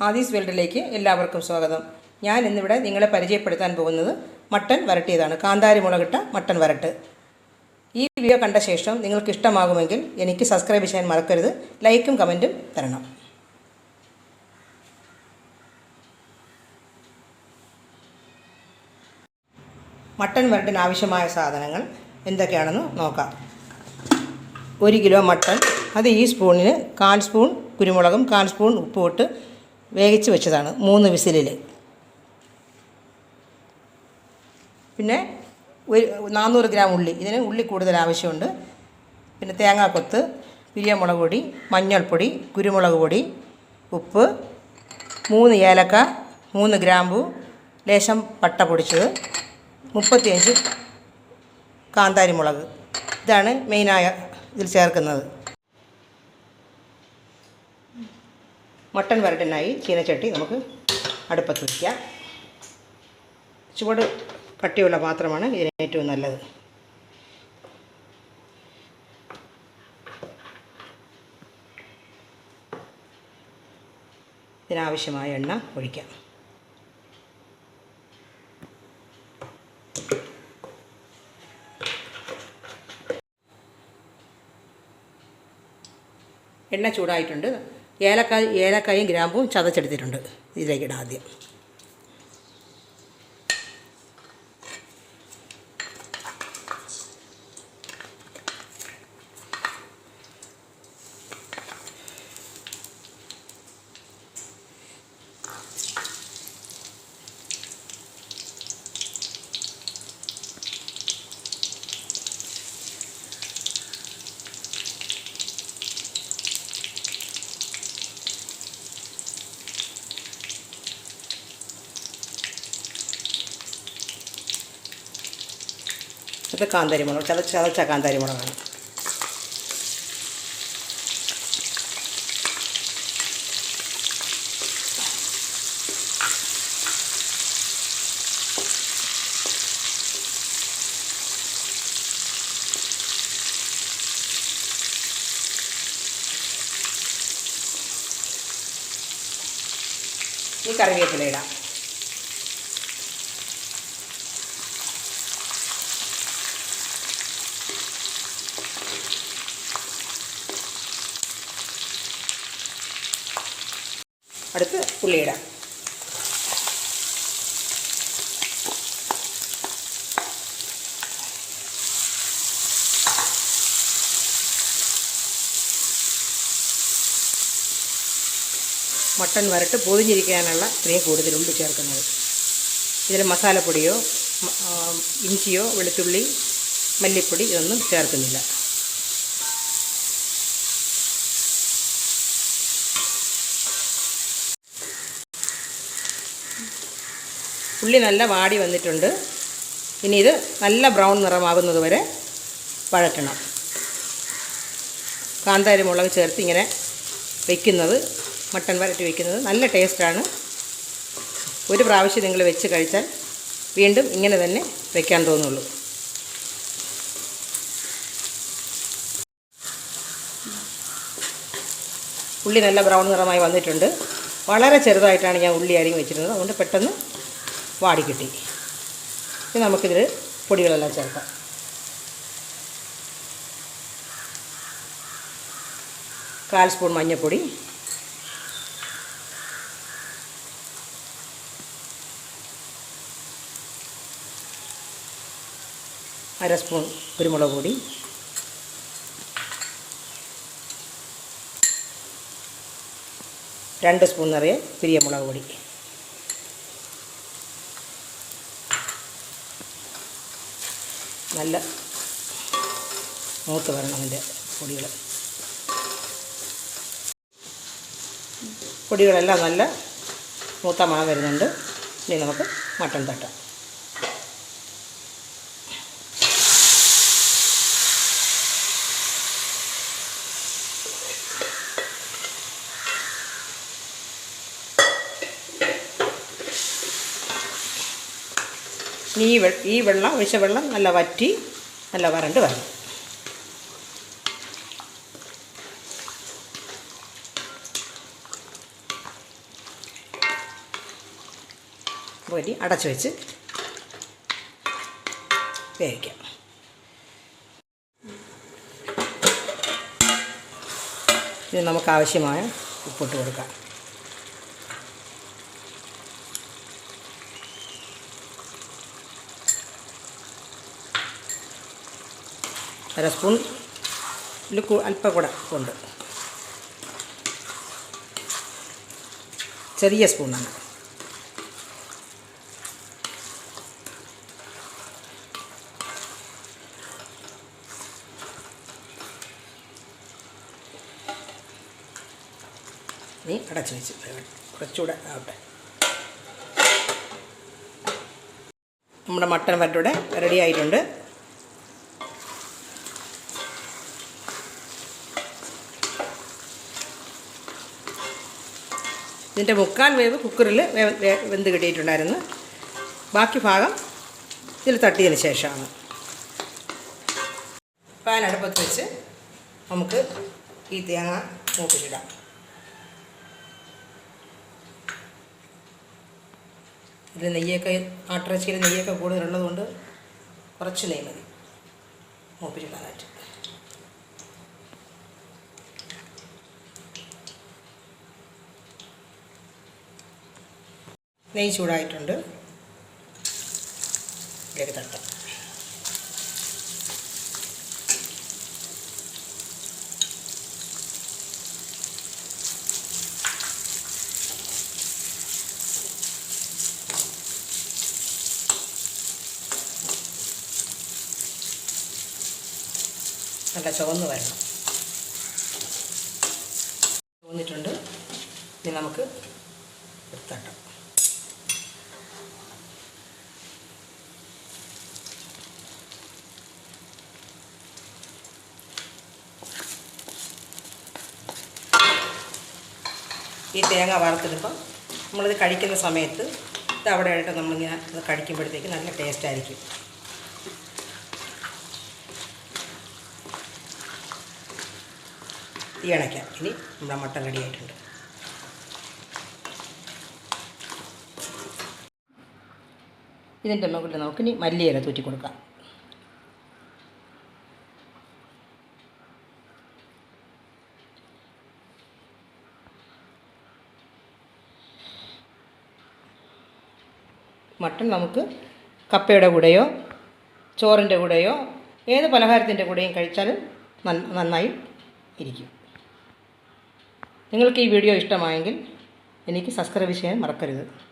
ആദീസ് വേൾഡിലേക്ക് എല്ലാവർക്കും സ്വാഗതം. ഞാൻ ഇന്നിവിടെ നിങ്ങളെ പരിചയപ്പെടുത്താൻ പോകുന്നത് മട്ടൻ വരട്ടിയതാണ്. കാന്താരി മുളകിട്ട മട്ടൻ വരട്ട്. ഈ വീഡിയോ കണ്ട ശേഷം നിങ്ങൾക്ക് ഇഷ്ടമാകുമെങ്കിൽ എനിക്ക് സബ്സ്ക്രൈബ് ചെയ്യാൻ മറക്കരുത്. ലൈക്കും കമന്റും തരണം. മട്ടൻ വരട്ടിന് ആവശ്യമായ സാധനങ്ങൾ എന്തൊക്കെയാണെന്ന് നോക്കാം. ഒരു കിലോ മട്ടൺ അത് ഈ സ്പൂണിന് കാൽ സ്പൂൺ കുരുമുളകും കാൽ സ്പൂൺ ഉപ്പും വേവിച്ച് വെച്ചതാണ് മൂന്ന് വിസിലിൽ. പിന്നെ ഒരു നാനൂറ് ഗ്രാം ഉള്ളി. ഇതിന് ഉള്ളി കൂടുതൽ ആവശ്യമുണ്ട്. പിന്നെ തേങ്ങാക്കൊത്ത് പിരിയമുളക് പൊടി മഞ്ഞൾപ്പൊടി കുരുമുളക് പൊടി ഉപ്പ് മൂന്ന് ഏലക്ക മൂന്ന് ഗ്രാമ്പു ലേശം പട്ട പൊടിച്ചത് മുപ്പത്തിയഞ്ച് കാന്താരി മുളക് ഇതാണ് മെയിനായ ഇതിൽ ചേർക്കുന്നത്. മട്ടൻ വരട്ടിനായി ചീനച്ചട്ടി നമുക്ക് അടുപ്പത്ത് വയ്ക്കാം ചുവട് കട്ടിയുള്ള പാത്രമാണ് ഇതിന് ഏറ്റവും നല്ലത്. ഇതിനാവശ്യമായ എണ്ണ ഒഴിക്കാം. എണ്ണ ചൂടായിട്ടുണ്ട്. ഏലക്കായ ഏലക്കായും ഗ്രാമ്പും ചതച്ചെടുത്തിട്ടുണ്ട് ഇതിലേക്ക് ആദ്യം. ഇത് കാന്താരി മുളക് ചതച്ച ചതച്ച കാന്താരി മുളകാണ്. ഈ കറിവേപ്പില ഇടാം. അടുത്ത് മട്ടൺ വരട്ട് പൊതിഞ്ഞിരിക്കാനുള്ള ഇത്രയും കൂടുതൽ ഉള്ളി ചേർക്കുന്നത്. ഇതിൽ മസാലപ്പൊടിയോ ഇഞ്ചിയോ വെളുത്തുള്ളി മല്ലിപ്പൊടി ഇതൊന്നും ചേർക്കുന്നില്ല. ഉള്ളി നല്ല വാടി വന്നിട്ടുണ്ട്. ഇനി ഇത് നല്ല ബ്രൗൺ നിറമാകുന്നത് വരെ വഴറ്റണം. കാന്താരി മുളക് ചേർത്ത് ഇങ്ങനെ വയ്ക്കുന്നത് മട്ടൻ വരട്ടി വയ്ക്കുന്നത് നല്ല ടേസ്റ്റാണ് ഒരു പ്രാവശ്യം നിങ്ങൾ വെച്ച് കഴിച്ചാൽ വീണ്ടും ഇങ്ങനെ തന്നെ വയ്ക്കാൻ തോന്നുള്ളൂ. ഉള്ളി നല്ല ബ്രൗൺ നിറമായി വന്നിട്ടുണ്ട്. വളരെ ചെറുതായിട്ടാണ് ഞാൻ ഉള്ളി അരിഞ്ഞ് വെച്ചിരുന്നത്. അതുകൊണ്ട് പെട്ടെന്ന് വാടി കിട്ടി ഇനി നമുക്കിതിൽ പൊടികളെല്ലാം ചേർക്കാം. കാൽ സ്പൂൺ മഞ്ഞൾപ്പൊടി. അര സ്പൂൺ കുരുമുളക് പൊടി. രണ്ട് സ്പൂൺ നിറയെ പിരിയമുളക് പൊടി. നല്ല മൂത്ത് വരണം അതിന്റെ പൊടികൾ. പൊടികളെല്ലാം നല്ല മൂത്ത മണം വരുന്നുണ്ട്. ഇനി നമുക്ക് മട്ടൻ തട്ടാം. ഈ ഈ വെള്ളം ഒഴിച്ച വെള്ളം നല്ല വറ്റി നല്ല വരണ്ട് വരണം. പൊരി അടച്ചു വെച്ച് വേവിക്കാം. ഇത് നമുക്ക് ആവശ്യമായ ഉപ്പിട്ട് കൊടുക്കാം. അര സ്പൂൺ അല്പം കൂടെ ഉണ്ട് ചെറിയ സ്പൂണാണ്. നീ അടച്ചു വെച്ച്. കുറച്ചുകൂടെ ആവട്ടെ. നമ്മുടെ മട്ടൻ വരട്ടൂടെ റെഡി ആയിട്ടുണ്ട്. ഇതിന്റെ മുക്കാൽ വേവ് കുക്കറിൽ വെന്ത് കിട്ടിയിട്ടുണ്ടായിരുന്നു. ബാക്കി ഭാഗം ഇതിൽ തട്ടിയതിന് ശേഷമാണ്. പാൻ അടുപ്പത്ത് വെച്ച് നമുക്ക് ഈ തേങ്ങ മൂപ്പിച്ചിടാം. ഇതിൽ നെയ്യൊക്കെ ആട്ടിറച്ചിയിൽ നെയ്യൊക്കെ കൂടുതലുള്ളതുകൊണ്ട് കുറച്ച് നെയ്മതി മതി. മൂപ്പിച്ചിടാനായിട്ട്. നെയ്യ് ചൂടായിട്ടുണ്ട്. ഇതിലേക്ക് തട്ടാം നല്ല ചുവന്ന് വരണം. ചുവന്നിട്ടുണ്ട്. ഇനി നമുക്ക് എടുത്തട്ടാം ഈ തേങ്ങ വറുത്തെടുപ്പം നമ്മളിത് കഴിക്കുന്ന സമയത്ത് ഇത് അവിടെ ആയിട്ട് നമ്മളിങ്ങനെ ഇത് കഴിക്കുമ്പോഴത്തേക്ക് നല്ല ടേസ്റ്റ് ആയിരിക്കും. തീ അണയ്ക്കാം. ഇനി നമ്മുടെ മട്ടൻ റെഡി ആയിട്ടുണ്ട്. ഇതിന്റെ മുകളിൽ നമുക്കിനി മല്ലിയില തൂറ്റി കൊടുക്കാം മട്ടൺ നമുക്ക് കപ്പയുടെ കൂടെയോ ചോറിന്റെ കൂടെയോ ഏത് പലഹാരത്തിന്റെ കൂടെയും കഴിച്ചാൽ നന്ന- നന്നായി ഇരിക്കും. നിങ്ങൾക്ക് ഈ വീഡിയോ ഇഷ്ടമായെങ്കിൽ എനിക്ക് സബ്സ്ക്രൈബ് ചെയ്യാൻ മറക്കരുത്.